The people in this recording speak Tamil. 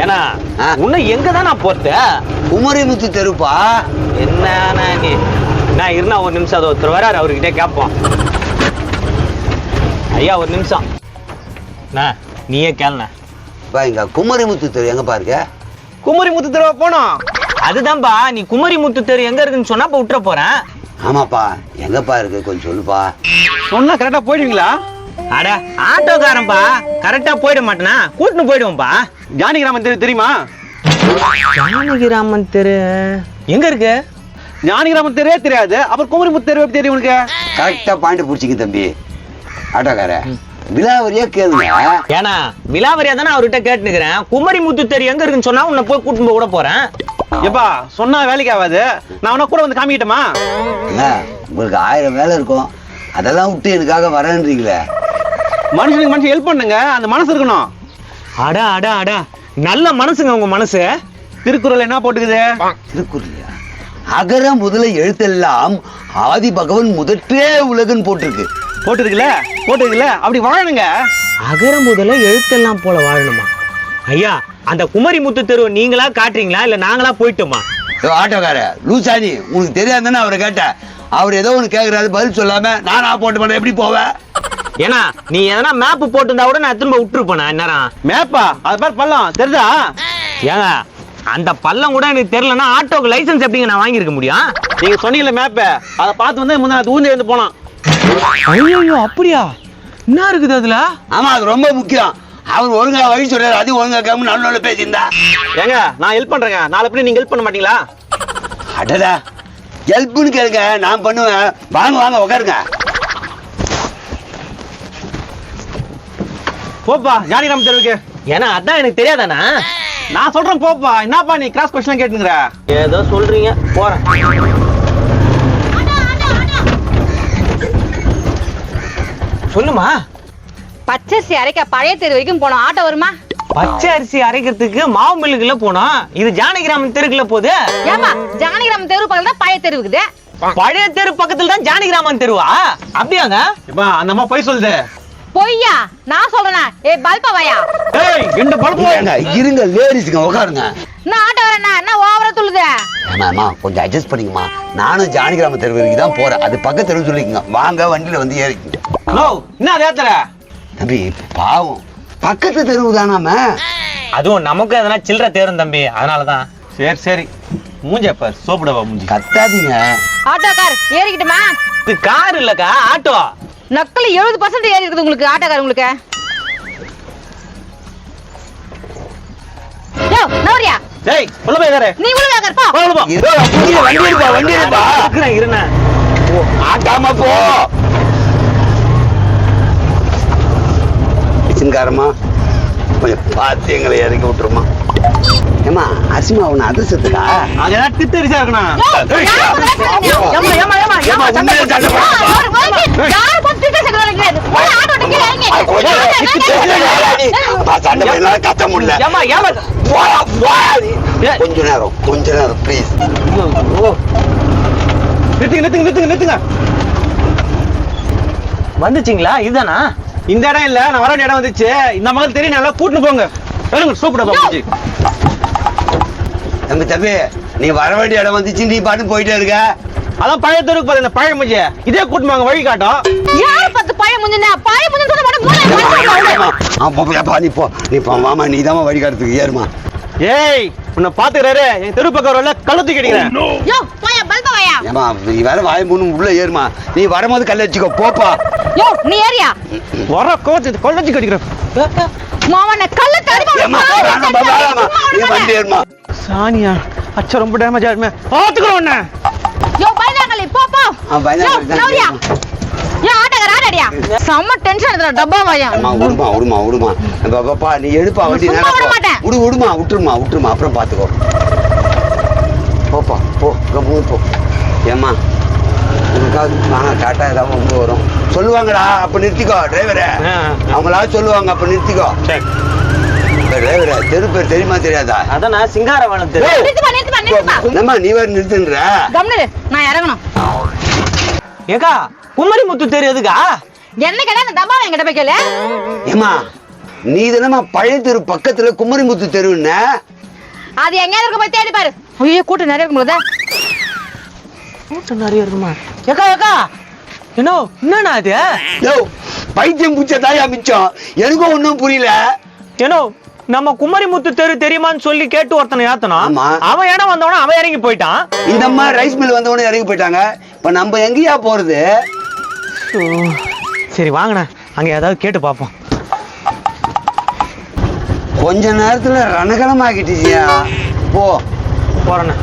ஏன்னா ஆ. உன்னை எங்க தான் நான் போறது குமரிமுத்து தெருப்பா? என்ன நீ? நான் இருந்தா ஒரு நிமிஷம். அது ஒருத்தர் வராரு அவர்கிட்ட கேட்போம் ஐயா ஒரு நிமிஷம். அண்ணா, நீயே கேளுண்ணா. பா இங்க குமரிமுத்து தெரு எங்கப்பா இருக்க? குமரி முத்து தெருவா போனோம். அதுதான்பா நீ குமரி முத்து தெரு எங்க இருக்குன்னு சொன்னா விட்டுற போறேன். ஆமாப்பா எங்கப்பா இருக்கு? கொஞ்சம் சொல்லுப்பா. சொன்னா கரெக்டா போயிடுவீங்களா? அட ஆட்டோக்காரன்பா கரெக்டா போயிட மாட்டேனா? கூட்டின்னு போயிடுவோம்பா. ஜானகிராமன் தெரு தெரியுமா? ஜானகிராமன் தெரு. எங்க இருக்கு? ஞானிகிராமன் தெருவே தெரியாது. அப்புறம் குமரிமுத்து தெரு எப்படி தெரியும் உனக்கு? கரெக்டா பாயிண்ட் பிடிச்சிங்க தம்பி. ஆட்டோக்கார விலாவரியா கேளுங்க. ஏன்னா விலாவரியா தானே அவர்கிட்ட கேட்டுனுக்கிறேன். குமரி முத்து தெரு எங்க இருக்குன்னு சொன்னா உன்னை போய் கூட்டின்னு போய் விட போறேன். எப்பா சொன்னா வேலைக்கு ஆகாது. நான் உனக்கு கூட வந்து காமிக்கிட்டமா? உங்களுக்கு ஆயிரம் வேலை இருக்கும். அதெல்லாம் விட்டு எனக்காக வரேன்றீங்களே. மனுஷனுக்கு மனுஷன் ஹெல்ப் பண்ணுங்க. அந்த மனசு இருக்கணும். அட அட அட. நல்ல மனசுங்க உங்க மனசு. திருக்குறள் என்ன போட்டுக்குது? திருக்குறளையா? அகர முதல எழுத்தெல்லாம் ஆதி பகவன் முதற்றே உலகன் போட்டிருக்கு. போட்டுருக்குல்ல? போட்டுருக்குல்ல? அப்படி வாழணுங்க. அகர முதல்ல எழுத்தெல்லாம் போல வாழணுமா? ஐயா அந்த குமரி முத்து தெருவை நீங்களா காட்டுறீங்களா? இல்ல நாங்களா போயிட்டோமா? ஆட்டோக்கார லூசானி உனக்கு தெரியாதுன்னு அவரை கேட்டேன். அவர் ஏதோ ஒன்று கேட்குறாரு பதில் சொல்லாம நானா போட்டு பண்ண எப்படி போவேன்? ஏன்னா நீ எதனா மேப் போட்டிருந்தா கூட நான் திரும்ப விட்டுருப்பேன்? இந்நேரம் மேப்பா அது பேர் பள்ளம் தெரிஞ்சா ஏங்க அந்த பள்ளம் கூட எனக்கு தெரியலன்னா ஆட்டோக்கு லைசென்ஸ் எப்படிங்க நான் வாங்கியிருக்க முடியும்? நீங்க சொன்னீங்கல்ல மேப்ப அதை பார்த்து வந்து முன்னா ஊந்து எழுந்து போனான் ஐயோ அப்படியா? என்ன இருக்குது அதுல? ஆமா அது ரொம்ப முக்கியம். அவர் ஒழுங்கா வழி சொல்றாரு அது ஒழுங்கா கேமு நல்ல பேசியிருந்தா. ஏங்க நான் ஹெல்ப் பண்றேங்க. நாளை பின்ன நீங்க ஹெல்ப் பண்ண மாட்டீங்களா? அடடா. ஹெல்ப்னு கேளுங்க நான் பண்ணுவேன். வாங்க வாங்க உட்காருங்க. போப்பா ஜானகிராமன் தெருவுக்கு. ஏன்னா அதான் எனக்கு தெரியாதானா நான் சொல்றேன் போப்பா. என்னப்பா நீ கிராஸ் கொஸ்டின் கேட்டுங்கிற ஏதோ சொல்றீங்க. போறேன். சொல்லுமா? பச்சரிசி அரைக்க பழைய தெரு வரைக்கும் போனோம். ஆட்டோ வருமா? பச்சை அரிசி அரைக்கிறதுக்கு மாவு மில்லுக்குள்ள போனோம். இது ஜானகிராமன் தெருக்குள்ள போகுது. ஏமா ஜானகிராமன் தெரு பக்கத்துல தான் பழைய தெரு இருக்குது? பழைய தெரு பக்கத்துல தான் ஜானகிராமன் தெருவா? அப்படியாங்க? இப்பா அந்த அம்மா போய் சொல்லுது. பொய்யா நான் சொல்றேனா? ஏ பல்பவாயா ஏய் இந்த பழப்பு இருங்க இருங்க லேடிஸுங்க உட்காருங்க நான் ஆட்டோ வரேன்னா என்ன ஓவரா துள்ளுது? ஆமா ஆமா கொஞ்சம் அட்ஜஸ்ட் பண்ணிக்கமா நானும் ஜானகிராம தெரு வரைக்கும் தான் போறேன். அது பக்கத்து தெருவு சொல்லிக்கங்க. வாங்க வண்டியில வந்து ஏறிக்கங்க. நோ என்ன அதே தர தம்பி பாவம். பக்கத்து தெருவு தானாம. அதுவும் நமக்கு எதனா சில்லற தேரும் தம்பி அதனாலதான். சரி சரி. மூஞ்ச பார் சோப்புடவா மூஞ்சி. கத்தாதீங்க. ஆட்டோக்கார் ஏறிக்கிட்டுமா? இது கார் இல்லக்கா ஆட்டோ. நக்கல் எழுபது பர்சன்ட் ஏறி இருக்குது உங்களுக்கு ஆட்டோக்கார் உங்களுக்கு. யோ நவரியா. டேய் உள்ள போய் ஏறு. நீ உள்ள வேகர் போ. உள்ள போ. இதோ, வண்டி வண்டி எடுப்பா வண்டி எடுப்பா இருக்கிறேன் இருண்ணே. ஆட்டாம போ. சிங்காரமா கொஞ்சம் பார்த்து எங்களை இறக்கி விட்டுருமா. ஏமா அசிமா உன்னை அதிர்ஷ்டத்துக்கா அது ஏதாவது தித்தரிசா இருக்கணும் போட்டு? ஏமா ஏமா ஏமா உண்மையிலே சண்டை வாய்க்கு யார் கத்த முடியல. ஏமா ஏமா போடா, போடா. நீ. கொஞ்ச நேரம் கொஞ்ச நேரம் ப்ளீஸ் நிறுத்துங்க நிறுத்துங்க நிறுத்துங்க நிறுத்துங்க. வந்துச்சிங்களா? இதுதானா? இந்த இடம் இல்ல நான் வர வேண்டிய இடம் வந்துச்சு. இந்த மகள் தெரியும் நல்லா கூட்டிட்டு போங்க. சொல்லுங்க சூப்பரா தம்பி தம்பி நீ வர வேண்டிய இடம் வந்துச்சு நீ பாட்டு போயிட்டே இருக்க. அதான் பழைய தெருக்கு பாரு இந்த பழைய மூஞ்சி இதே கூட்டிட்டு வாங்க வழி காட்டும் யார் பார்த்து பழைய முஞ்சுனா? பழைய முஞ்சுன்னு சொல்ல மாட்டேன். மூளை ஆமா, நீ போ நீ போ மாமா நீ தான் வழிகாட்டுறதுக்கு ஏறுமா ஏய் உன்னை பாத்துக்கிறாரு என் தெரு பக்கம் வரல கழுத்து கிடைக்கிறேன் யோ, போயா, பல்பவாயா. ஏமா நீ வேற வாய மூணு உள்ள ஏறுமா நீ வரும்போது கல்ல வச்சுக்கோ போப்பா யோ, நீ ஏறியா? வர கோச்சு கொள்ளச்சு கடிக்கிறேன் மாமனை கல்ல தடுப்பா. ஏம்மா, வேணாம்மா, வேணாம்மா. நீ வண்டி ஏறுமா சானியா அச்சா ரொம்ப டேமேஜ் ஆயிருமே பாத்துக்கிறோம் உன்னை யோ, போ, போ. யோ, ஆட்டோக்கார. செம்ம டென்ஷன் எடுத்துறா டப்பா வாயா அம்மா விடுமா விடுமா விடுமா பாப்பா நீ எடுப்பா வண்டி விட போ. மாட்டேன். விடு விடுமா விட்டுருமா விட்டுருமா அப்புறம் பாத்துக்கோ போப்பா போ கம்முன்னு போ ஏம்மா உனக்காவது வாங்க டாட்டா ஏதாவது வந்து வரும் சொல்லுவாங்கடா அப்ப நிறுத்திக்கோ டிரைவரே. அவங்களாவது சொல்லுவாங்க அப்ப நிறுத்திக்கோ சரி டிரைவரே தெரு பேர் தெரியுமா தெரியாதா? அதான் நான் சிங்காரவனம் தெரு நிறுத்துப்பா நிறுத்துப்பா நிறுத்துப்பா. என்னம்மா நீ வேற நிறுத்துன்ற? நான் இறங்கணும். ஏக்கா குமரி முத்து தெரு எதுக்கா? என்ன கேட்டா இந்த டப்பா என்கிட்ட போய் கேளு. ஏம்மா நீ தானம்மா பழைய தெரு பக்கத்துல குமரிமுத்து தெருவுன்ன அது எங்கேயாவது இருக்க போய் தேடி பாரு. ஐயோ கூட்டம் நிறைய இருக்கும்போது கூட்டம் நிறைய இருக்குமா? ஏக்கா ஏக்கா என்ன என்னண்ணா அது பைத்தியம் பூச்ச தாயா மிச்சம். எனக்கும் ஒன்றும் புரியல. ஏனோ நம்ம குமரிமுத்து தெரு தெரியுமான்னு சொல்லி கேட்டு ஒருத்தனை ஆமா. அவன் இடம் வந்தவன அவன் இறங்கி போயிட்டான். இந்த அம்மா ரைஸ் மில் வந்தவொடனே இறங்கி போயிட்டாங்க. இப்ப நம்ம எங்கேயா போறது? சரி வாங்கண்ணா. அங்க ஏதாவது கேட்டு பார்ப்போம் கொஞ்ச நேரத்துல ரணகலம் ஆகிட்டுச்சியா போ. போறேண்ணா.